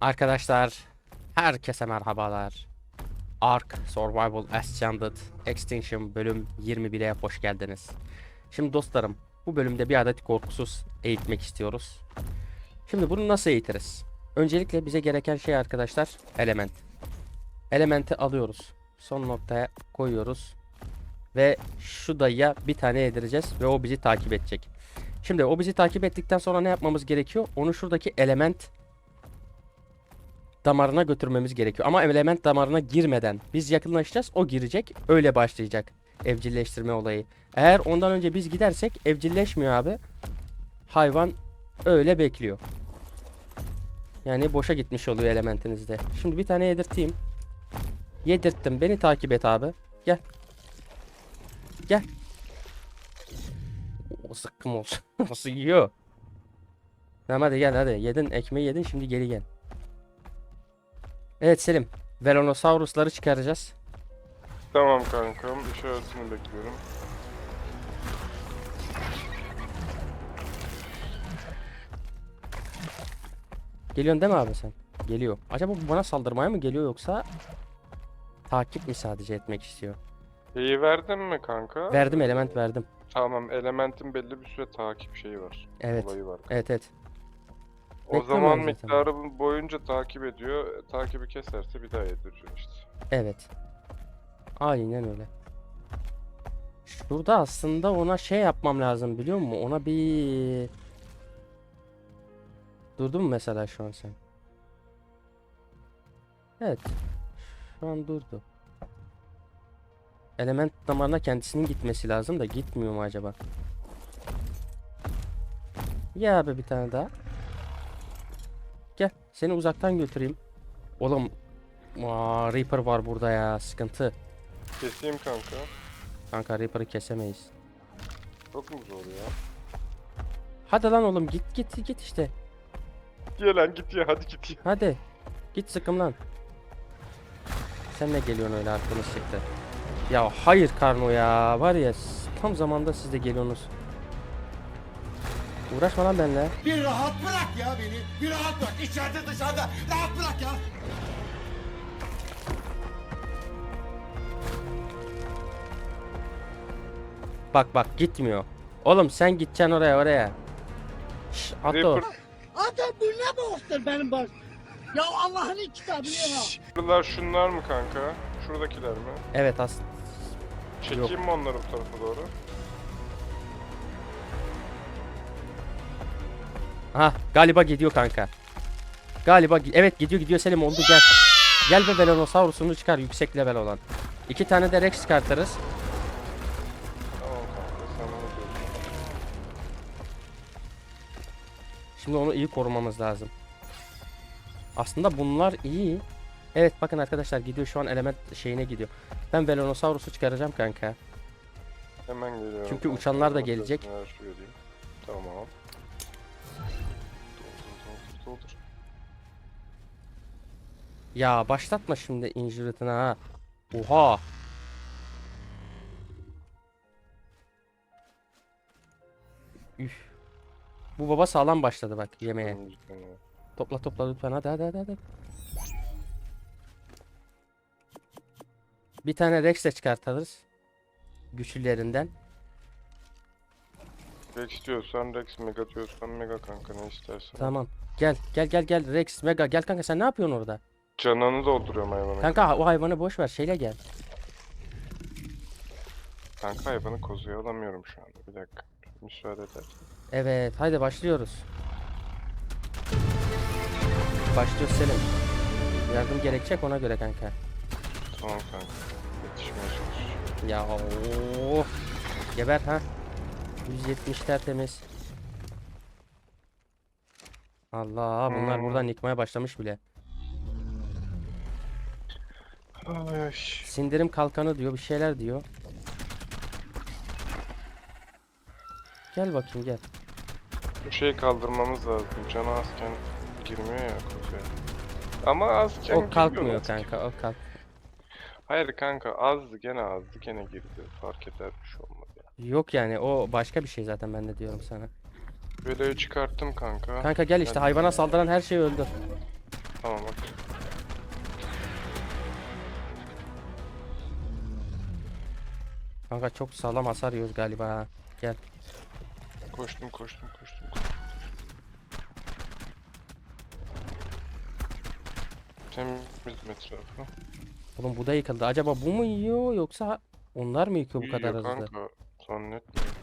Arkadaşlar, herkese merhabalar. Ark Survival Ascended Extinction bölüm 21'e hoş geldiniz. Şimdi dostlarım, bu bölümde bir adet korkusuz eğitmek istiyoruz. Şimdi bunu nasıl eğitiriz? Öncelikle bize gereken şey arkadaşlar, element. Elementi alıyoruz. Son noktaya koyuyoruz. Ve şu dayıya bir tane yedireceğiz ve o bizi takip edecek. Şimdi o bizi takip ettikten sonra ne yapmamız gerekiyor? Onu şuradaki element damarına götürmemiz gerekiyor. Ama element damarına girmeden biz yakınlaşacağız. O girecek. Öyle başlayacak evcilleştirme olayı. Eğer ondan önce biz gidersek evcilleşmiyor abi. Hayvan öyle bekliyor. Yani boşa gitmiş oluyor elementinizde. Şimdi bir tane yedirteyim. Yedirttim. Beni takip et abi. Gel. Gel. O sıkkım olsun. Nasıl yiyor? Tamam hadi gel hadi. Yedin ekmeği yedin şimdi geri gel. Evet Selim. Velanosaurusları çıkaracağız. Tamam kankam, işaretini bekliyorum. Geliyorsun değil mi abi sen? Geliyor. Acaba bu bana saldırmaya mı geliyor yoksa takip mi sadece etmek istiyor? Şeyi verdin mi kanka? Verdim element verdim. Tamam, elementin belli bir süre takip şeyi var. Evet. Olayı var. Evet evet. O zaman zaten. miktarı boyunca takip ediyor. e, Takibi keserse bir daha yedireceksin işte. Evet. Aynen öyle. Şurada aslında ona şey yapmam lazım biliyor musun? Ona bir... Durdun mu mesela şu an sen? Evet. Şu an durdu. Element damarına kendisinin gitmesi lazım da gitmiyor mu acaba? Ya abi bir tane daha. Seni uzaktan götüreyim. Oğlum Aa, Reaper var burada ya sıkıntı. Keseyim kanka. Kanka Reaper'ı kesemeyiz. Çok mu zor ya? Hadi lan oğlum git git git işte. Gel lan git ya, hadi git ya. Hadi. Git sıkım lan. Sen ne geliyorsun öyle aklınız çıktı. Ya hayır Karno ya. Var ya tam zamanda siz de geliyorsunuz. Uğraşma lan benimle. Bir rahat bırak ya beni. Bir rahat bırak. İçeride dışarıda. Rahat bırak ya. Bak bak gitmiyor. Oğlum sen gideceksin oraya oraya. Şş. Reaper, Adam bu ne boğazdır benim baş. Ya Allah'ın kitabını ya. şunlar şunlar mı kanka? Şuradakiler mi? Evet as. Çekeyim mi onları bu tarafa doğru? Ha galiba gidiyor kanka. Galiba evet gidiyor gidiyor Selim oldu gel. Gel ve Velanosaurus'unu çıkar yüksek level olan. İki tane de Rex çıkartırız. Şimdi onu iyi korumamız lazım. Aslında bunlar iyi. Evet bakın arkadaşlar gidiyor şu an element şeyine gidiyor. Ben Velanosaurus'u çıkaracağım kanka. Hemen geliyorum. Çünkü uçanlar da gelecek. Tamam. Doldur. Ya başlatma şimdi injured'ını ha. Oha. Üf. Bu baba sağlam başladı bak yemeğe. Topla topla lütfen hadi hadi hadi hadi. Bir tane Rex de çıkartırız. Güçlülerinden. Rex diyorsan Rex, Mega diyorsan Mega kanka ne istersen. Tamam. Gel gel gel gel Rex Mega gel kanka sen ne yapıyorsun orada? Canını dolduruyorum hayvanı. Kanka o hayvanı boş ver şeyle gel. Kanka hayvanı kozuya alamıyorum şu anda. Bir dakika. Müsaade eder. Evet haydi başlıyoruz. Başlıyoruz Selim. Yardım gerekecek ona göre kanka. Tamam kanka. Yetişmeye çalış. Ya of. Geber ha. 170 tertemiz. Allah bunlar Hmm. buradan yıkmaya başlamış bile. Ay. Sindirim kalkanı diyor bir şeyler diyor. Gel bakayım gel. Bu şeyi kaldırmamız lazım. Canı azken girmiyor ya kozuya. Ama azken O kalkmıyor kanka o kalk. Hayır kanka azdı gene azdı gene girdi. Fark eder bir şey olmadı ya. Yok yani o başka bir şey zaten ben de diyorum sana. Videoyu çıkarttım kanka. Kanka gel işte hayvana saldıran her şeyi öldür. Tamam bak. Kanka çok sağlam hasar yiyoruz galiba ha. Gel. Koştum koştum koştum. koştum. Temizledim etrafı. Oğlum bu da yıkıldı. Acaba bu mu yiyor yoksa onlar mı yıkıyor bu kadar hızlı? kanka. Zannetmiyorum.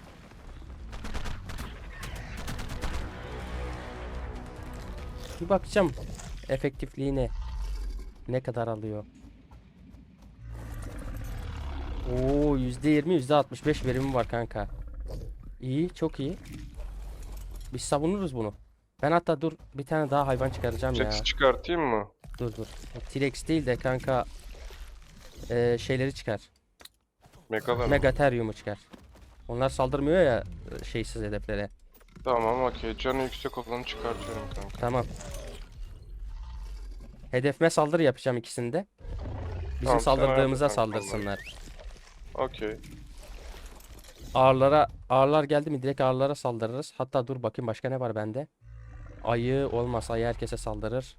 Bir bakacağım efektifliğine. Ne kadar alıyor? Oo %20 %65 verimi var kanka. İyi, çok iyi. Biz savunuruz bunu. Ben hatta dur bir tane daha hayvan çıkaracağım ya. Sesi çıkartayım mı? Dur dur. T-Rex değil de kanka eee, şeyleri çıkar. Megadan. Megatherium'u çıkar. Onlar saldırmıyor ya e, şeysiz hedeflere. Tamam okey. Canı yüksek olanı çıkartıyorum kanka. Tamam. Hedefime saldırı yapacağım ikisinde. Bizim Tamam, saldırdığımıza saldırsınlar. Okey. Ağırlara ağırlar geldi mi direkt ağırlara saldırırız. Hatta dur bakayım başka ne var bende. Ayı olmaz. Ayı herkese saldırır.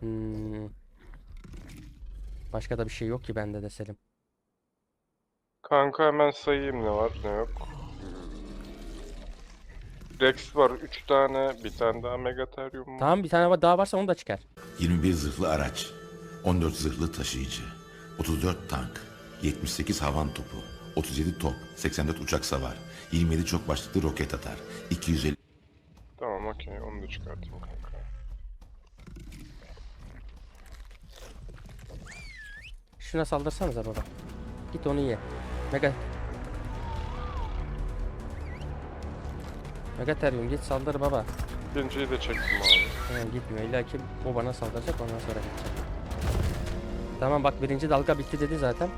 Hmm. Başka da bir şey yok ki bende de Selim. Kanka hemen sayayım ne var ne yok. Rex var 3 tane. Bir tane daha Megatherium var. Tamam bir tane daha varsa onu da çıkar. 21 zırhlı araç, 14 zırhlı taşıyıcı, 34 tank, 78 havan topu, 37 top, 84 uçak savar, 27 çok başlıklı roket atar, 250 Tamam okey onu da çıkartayım kanka. Şuna saldırsanıza baba. Git onu ye. Mega Megatherium git saldır baba. İkinciyi de çektim abi. He, gitmiyor. İlla ki o bana saldıracak ondan sonra gidecek. Tamam bak birinci dalga bitti dedi zaten.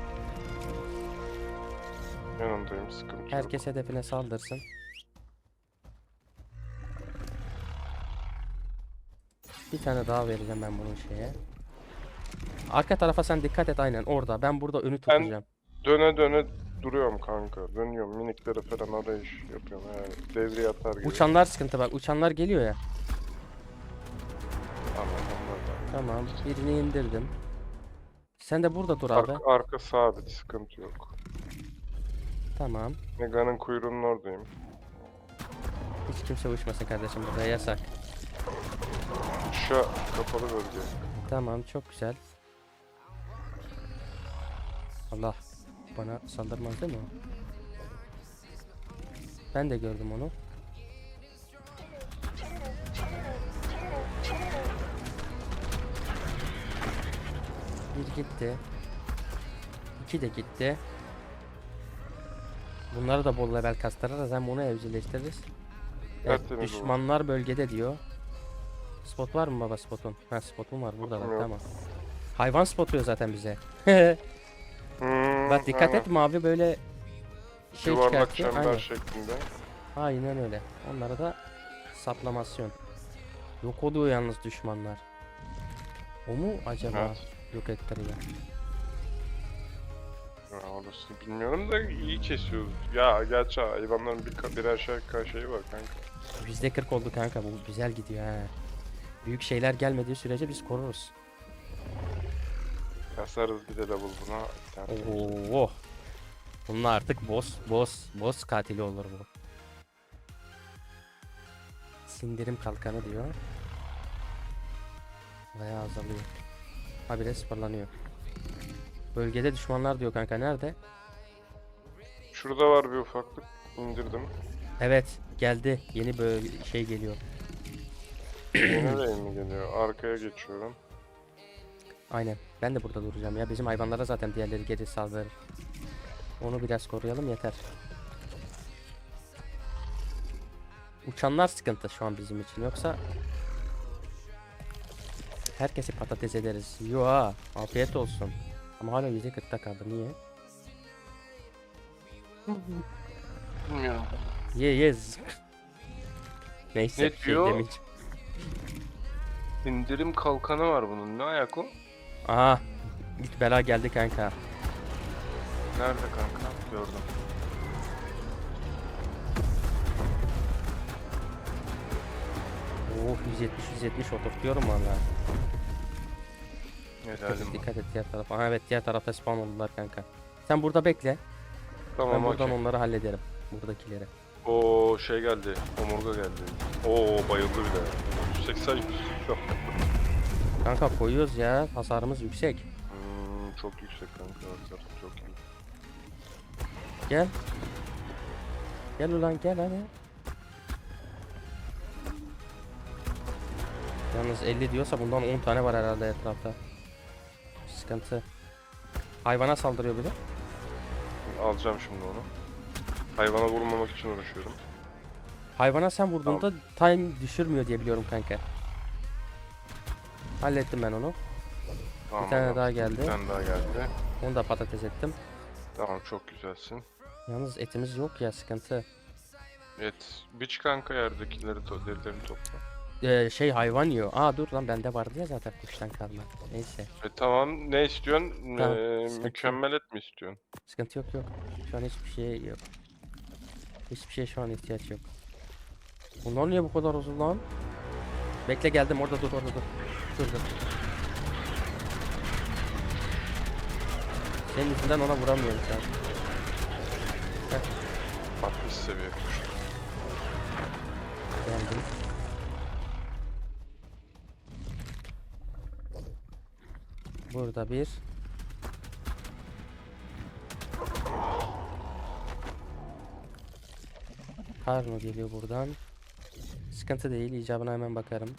Yanındayım sıkıntı yok. Herkes hedefine saldırsın. Bir tane daha vereceğim ben bunun şeye. Arka tarafa sen dikkat et aynen orada. Ben burada önü tutacağım. Döne döne duruyorum kanka. Dönüyorum miniklere falan arayış yapıyorum yani. Devreye atar gibi. Uçanlar sıkıntı bak. Uçanlar geliyor ya. Tamam. Birini indirdim. Sen de burada dur abi. Arka, arka sabit sıkıntı yok. Tamam. Mega'nın kuyruğunun oradayım. Hiç kimse uçmasın kardeşim burada yasak. Şu kapalı bölge. Tamam çok güzel. Allah bana saldırmaz değil mi o? Ben de gördüm onu. Bir gitti. İki de gitti. Bunları da bol level kastırırız hem bunu evcilleştiririz. Evet, olur. düşmanlar bölgede diyor. Spot var mı baba spotun? Ha spotum var burada yok. tamam. Hayvan spotluyor zaten bize. Hmm, Bak dikkat et mavi böyle şey Yuvarlak çıkartıyor. çember Aynen. şeklinde. Aynen öyle. Onlara da saplamasyon. Yok oluyor yalnız düşmanlar. O mu acaba Evet. yok ettiriyor? Ya orasını bilmiyorum da iyi kesiyoruz. Ya gerçi hayvanların bir ka- birer şey şeyi var kanka. Yüzde 40 oldu kanka bu güzel gidiyor ha. Büyük şeyler gelmediği sürece biz koruruz. Kasarız bir de level buna. Oo. Bunun artık boss boss boss katili olur bu. Sindirim kalkanı diyor. Bayağı azalıyor. Habire sıfırlanıyor. Bölgede düşmanlar diyor kanka nerede? Şurada var bir ufaklık. indirdim. Evet geldi yeni böyle şey geliyor. Nereye mi geliyor? Arkaya geçiyorum. Aynen ben de burada duracağım ya bizim hayvanlara zaten diğerleri geri saldırır. Onu biraz koruyalım yeter. Uçanlar sıkıntı şu an bizim için yoksa herkesi patates ederiz. Yo ha, afiyet olsun. Ama hala %40'ta kaldı niye? Ye ye. Neyse Ne bir şey diyor? demeyeceğim. İndirim kalkanı var bunun. Ne ayak o? Aha ilk bela geldi kanka. Nerede kanka? Gördüm. Oh 170 170 oturtuyorum valla. Dikkat et, dikkat et diğer tarafa. Aha evet diğer tarafta spawn oldular kanka. Sen burada bekle. Tamam ben buradan okey. onları hallederim. Buradakileri. Oo şey geldi. Omurga geldi. Oo bayıldı bile. 180 Kanka koyuyoruz ya. Hasarımız yüksek. Hmm, çok yüksek kanka. hasar, Çok iyi. Gel. Gel ulan gel hadi. Yalnız 50 diyorsa bundan 10 tane var herhalde etrafta. Sıkıntı. Hayvana saldırıyor bir de. Alacağım şimdi onu. Hayvana vurmamak için uğraşıyorum. Hayvana sen vurduğunda time düşürmüyor diye biliyorum kanka. Hallettim ben onu. Tamam, Bir tane adam. daha geldi. Bir tane daha geldi. Onu da patates ettim. Tamam çok güzelsin. Yalnız etimiz yok ya sıkıntı. Et. Biç kanka yerdekileri to derilerini topla. Ee, şey hayvan yiyor. Aa dur lan bende vardı ya zaten kuştan kalma. Neyse. E tamam ne istiyorsun? Tamam, Ee, sıkıntı mükemmel et mi istiyorsun? Sıkıntı yok yok. Şu an hiçbir şey yok. Hiçbir şey şu an ihtiyaç yok. Bunlar niye bu kadar uzun lan? Bekle geldim orada dur orada dur. Dur. Senin yüzünden ona vuramıyorum şu an. 60 seviye. Geldim. Burada bir. Karno geliyor buradan. Sıkıntı değil, icabına hemen bakarım.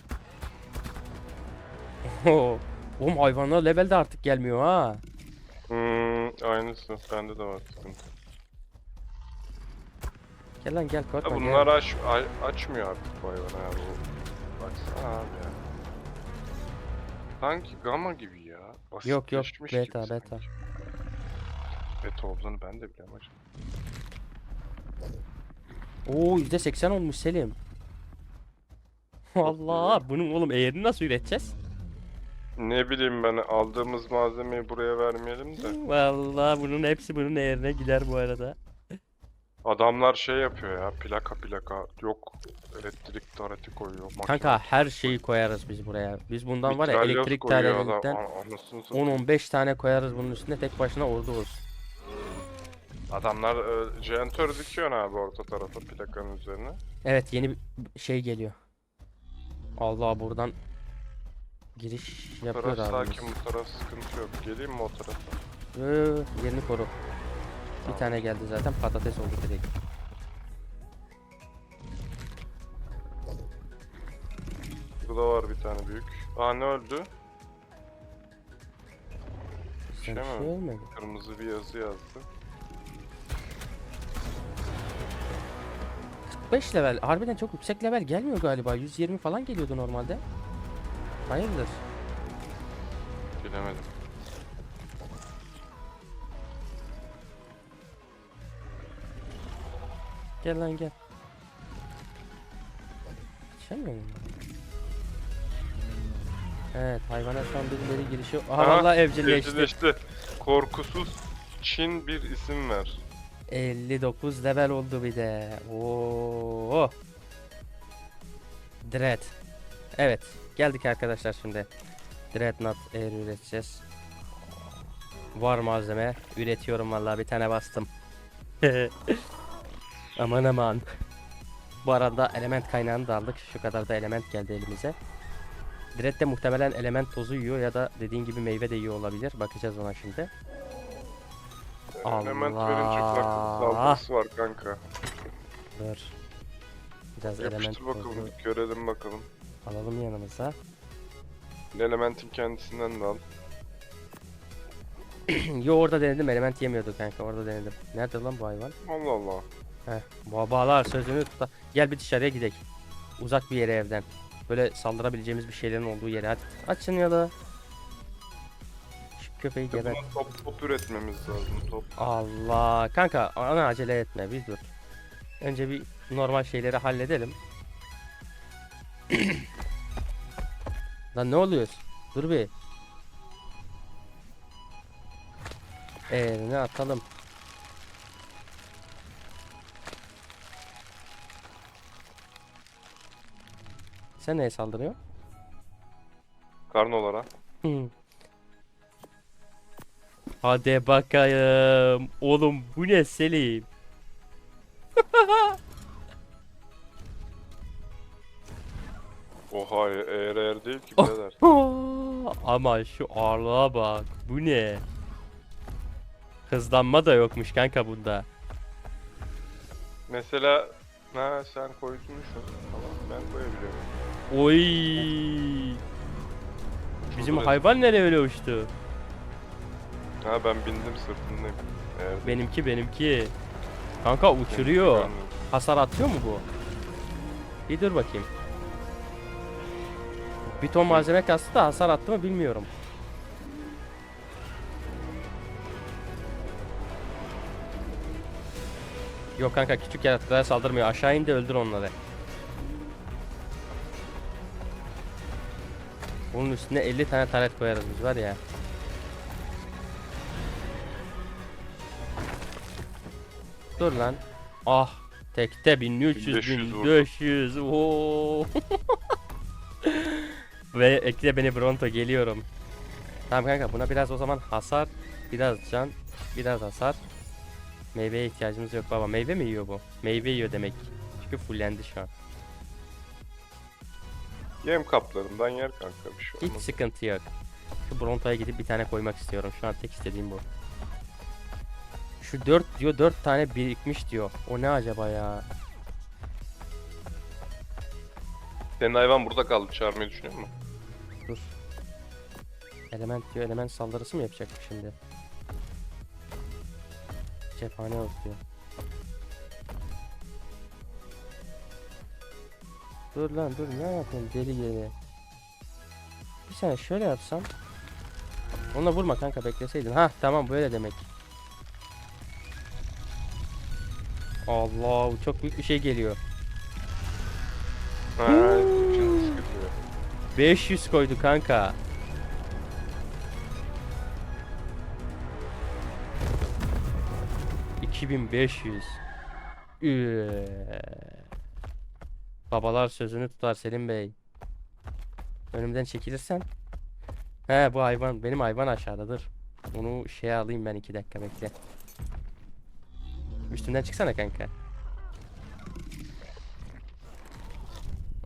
Oğlum hayvanlar levelde artık gelmiyor ha. Hmm, aynısı. Bende de var sıkıntı. Gel lan gel korkma gel. bunlar aç, a- açmıyor artık bu hayvan ya bu. Baksana abi ya. Sanki gamma gibi ya. Yok yok Basitleşmiş beta gibi beta. sanki. Beta olduğunu ben de biliyorum hocam. Oo %80 olmuş Selim. Allah bunun oğlum eğerini nasıl üreteceğiz? Ne bileyim ben aldığımız malzemeyi buraya vermeyelim de. Vallahi bunun hepsi bunun eğerine gider bu arada. Adamlar şey yapıyor ya plaka plaka yok elektrik tareti koyuyor. makine Kanka her şeyi koyarız biz buraya. Biz bundan var ya mitralyoz elektrik koyuyor adam. Aa, anasını satayım. 10-15 tane koyarız bunun üstüne tek başına ordu olsun. Adamlar e, jeneratör dikiyor abi orta tarafa plakanın üzerine. Evet yeni bir şey geliyor. Allah buradan giriş Bu yapıyor taraf abimiz. sakin bu taraf sıkıntı yok. Geleyim mi o tarafa? Yo, yo, yo, yerini koru. Bir Tamam. tane geldi zaten patates oldu direkt. Burada var bir tane büyük. Aa ne öldü? Sen Şey bir mi? şey ölmedi. Kırmızı bir yazı yazdı. 5 level. Harbiden çok yüksek level gelmiyor galiba. 120 falan geliyordu normalde. Hayırdır? Bilemedim. Gel lan gel. Geçemiyor ben? Evet hayvana şu an birileri girişi. Aha Aha, vallahi evcilleşti. Evcilleşti. Korkusuz Çin bir isim ver. 59 level oldu bir de. Oo. Dread. Evet. Geldik arkadaşlar şimdi. Dreadnought eğer üreteceğiz. Var malzeme. Üretiyorum vallahi bir tane bastım. aman aman. Bu arada element kaynağını da aldık. Şu kadar da element geldi elimize. Dread de muhtemelen element tozu yiyor ya da dediğin gibi meyve de yiyor olabilir. Bakacağız ona şimdi. Element verince Allah. kulaklık saldırısı var kanka. Dur. Biraz element Yapıştır bakalım. tozu Görelim bakalım. Alalım yanımıza. Elementin kendisinden de al. Yo orada denedim element yemiyordu kanka orada denedim. Nerede lan bu hayvan? Allah Allah. Heh babalar sözünü tuta. Gel bir dışarıya gidelim. Uzak bir yere evden. Böyle saldırabileceğimiz bir şeylerin olduğu yere hadi. Açın ya da. Şu köpeği geber. top top üretmemiz lazım top. Allah kanka ana acele etme bir dur. Önce bir normal şeyleri halledelim. Lan ne oluyoruz? Dur bir. Eğerini atalım. Sen neye saldırıyor? Karnolara. Hadi bakayım. Oğlum bu ne Selim? Oha eğer eğer değil ki birader. Ama şu ağırlığa bak. Bu ne? Hızlanma da yokmuş kanka bunda. Mesela ha sen koydun Tamam ben koyabiliyorum. Oy. Bizim Şurada- hayvan nereye öyle uçtu? Ha ben bindim sırtındayım. Eğer Benimki benimki. Kanka uçuruyor. Hasar atıyor mu bu? Bir dur bakayım. Bir ton malzeme kastı da hasar attı mı bilmiyorum. Yok kanka küçük yaratıklara saldırmıyor. Aşağı in de öldür onları. Bunun üstüne 50 tane taret koyarız biz var ya. Dur lan. Ah tekte 1300 1500 vurdum. 1500 Oo. Ve ekle beni Bronto geliyorum. Tamam kanka buna biraz o zaman hasar, biraz can, biraz hasar. Meyveye ihtiyacımız yok baba. Meyve mi yiyor bu? Meyve yiyor demek. Çünkü fullendi şu an. Yem kaplarından yer kanka bir şey Hiç olmaz. sıkıntı yok. Şu Bronto'ya gidip bir tane koymak istiyorum. Şu an tek istediğim bu. Şu 4 diyor 4 tane birikmiş diyor. O ne acaba ya? Senin hayvan burada kaldı çağırmayı düşünüyor musun? Dur. Element diyor. Element saldırısı mı yapacak şimdi? Cephane yok diyor. Dur lan dur ne yapayım deli geri. Bir saniye şöyle yapsam. Onunla vurma kanka bekleseydin. Ha tamam böyle demek. Allah çok büyük bir şey geliyor. 500 koydu kanka. ...2500... Üee. Babalar sözünü tutar Selim Bey. Önümden çekilirsen. He bu hayvan benim hayvan aşağıdadır. Onu şeye alayım ben iki dakika bekle. Üstünden çıksana kanka.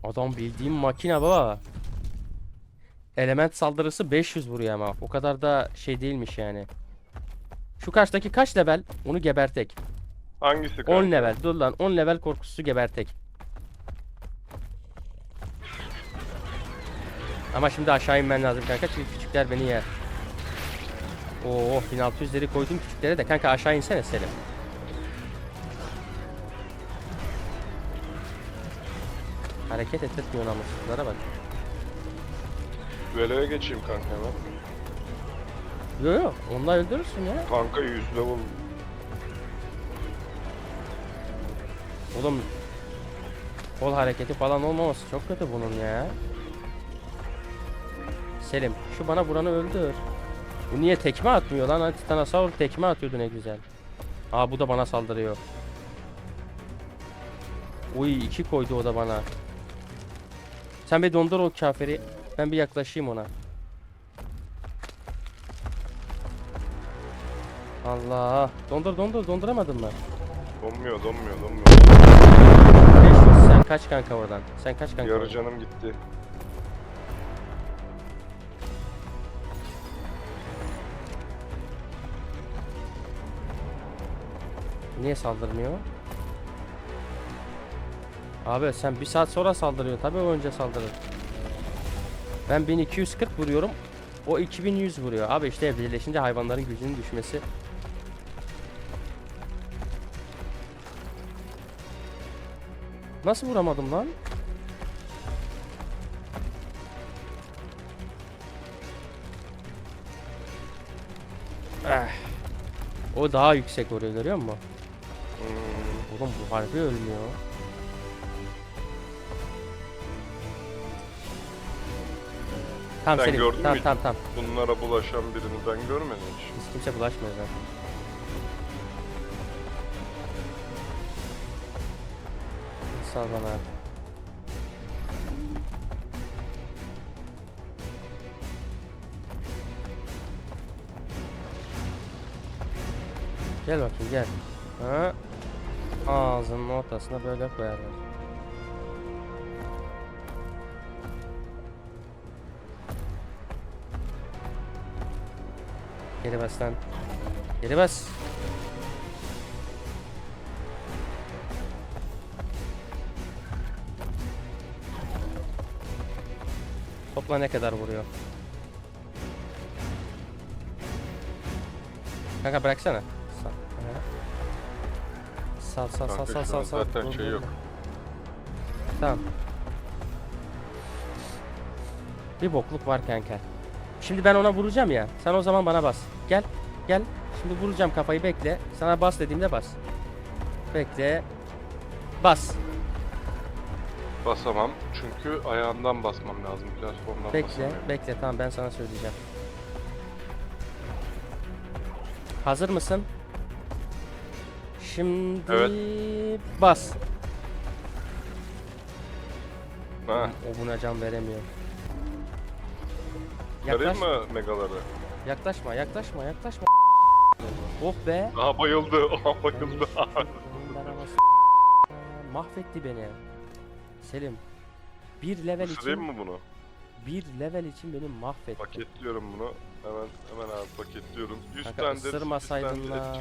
Adam bildiğim makine baba. Element saldırısı 500 vuruyor ama. O kadar da şey değilmiş yani. Şu karşıdaki kaç level? Onu gebertek. Hangisi kanka? 10 level. Dur lan 10 level korkusu gebertek. Ama şimdi aşağı inmen lazım kanka çünkü küçükler beni yer. Oo 1600'leri koydum küçüklere de kanka aşağı insene Selim. Hareket ettirmiyor namussuzlara bak. Düelloya geçeyim kanka hemen. Yo yo onunla öldürürsün ya. Kanka 100 level. Oğlum kol hareketi falan olmaması çok kötü bunun ya. Selim şu bana vuranı öldür. Bu niye tekme atmıyor lan? Hani Titanosaur tekme atıyordu ne güzel. Aa bu da bana saldırıyor. Uy iki koydu o da bana. Sen bir dondur o kafiri. Ben bir yaklaşayım ona. Allah. Dondur dondur donduramadın mı? Donmuyor donmuyor donmuyor. 500 sen kaç kanka oradan? Sen kaç kanka? Yarı oradan? canım gitti. Niye saldırmıyor? Abi sen bir saat sonra saldırıyor. Tabii önce saldırır. Ben 1240 vuruyorum. O 2100 vuruyor. Abi işte birleşince hayvanların gücünün düşmesi. Nasıl vuramadım lan? Eh. O daha yüksek vuruyor görüyor musun? Hmm, Oğlum bu harbi ölmüyor. Tamam Sen Selim. gördün Tamam müydün? tamam tamam. bunlara bulaşan birini ben görmedim hiç. Biz kimse bulaşmıyor zaten. Sağ ol bana abi. Gel bakayım gel. Ha? Ağzının ortasına böyle koyarlar. Geri bas lan. Geri bas. Topla ne kadar vuruyor? Kanka bıraksana. Sal. Sal sal sal sal sal sal. zaten şey yok. Tamam. Bir bokluk var kanka. Şimdi ben ona vuracağım ya. Sen o zaman bana bas. Gel. Gel. Şimdi vuracağım kafayı bekle. Sana bas dediğimde bas. Bekle. Bas. Basamam çünkü ayağından basmam lazım. Platformdan Bekle. basamıyorum. Bekle. Tamam ben sana söyleyeceğim. Hazır mısın? Şimdi bas. Ha, O buna can veremiyor. Çıkarayım Yaklaş, mı megaları? yaklaşma, yaklaşma, yaklaşma. Oh be. Aha bayıldı. Aha bayıldı. Mahvetti beni. Selim. Bir level Isırayım için, mı bunu? bir level için beni mahvetti. Paketliyorum bunu. Hemen hemen abi paketliyorum. 100 Kanka tane de ısırmasaydın lan.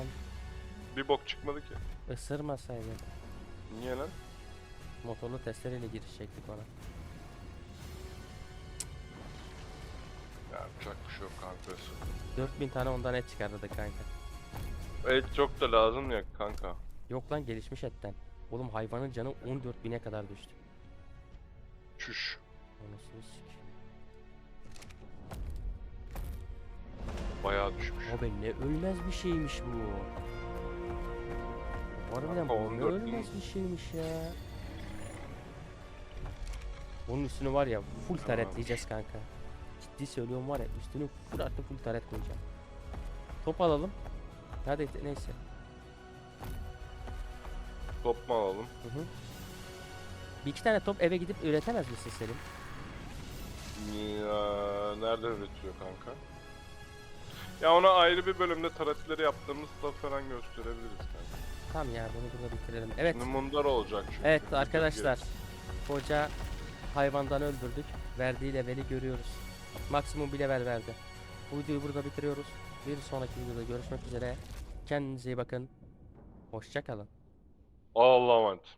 Bir bok çıkmadı ki. Isırmasaydın. Niye lan? Motorlu testereyle girişecektik ona. Yapacak bir şey yok kanka. 4000 tane ondan et çıkardık kanka. Et çok da lazım ya kanka. Yok lan gelişmiş etten. Oğlum hayvanın canı 14.000'e kadar düştü. Çüş. Anasını sik. Bayağı düşmüş. Abi ne ölmez bir şeymiş bu. Harbiden Kanka, bu ne 14 ölmez bir şeymiş ya. Bunun üstünü var ya full Tamam. taretleyeceğiz kanka. Ciddi söylüyorum var ya üstünü full artı full taret koyacağım. Top alalım. Hadi neyse. Top mu alalım? Hı hı. Bir iki tane top eve gidip üretemez misin Selim? Ya, nerede üretiyor kanka? Ya ona ayrı bir bölümde taretleri yaptığımızda falan gösterebiliriz kanka. Tamam ya bunu burada bitirelim. Evet. Şimdi mundar olacak çünkü. Evet arkadaşlar. Koca hayvandan öldürdük. Verdiği leveli görüyoruz. Maksimum bir level verdi. Bu videoyu burada bitiriyoruz. Bir sonraki videoda görüşmek üzere. Kendinize iyi bakın. Hoşça kalın. Allah'a emanet.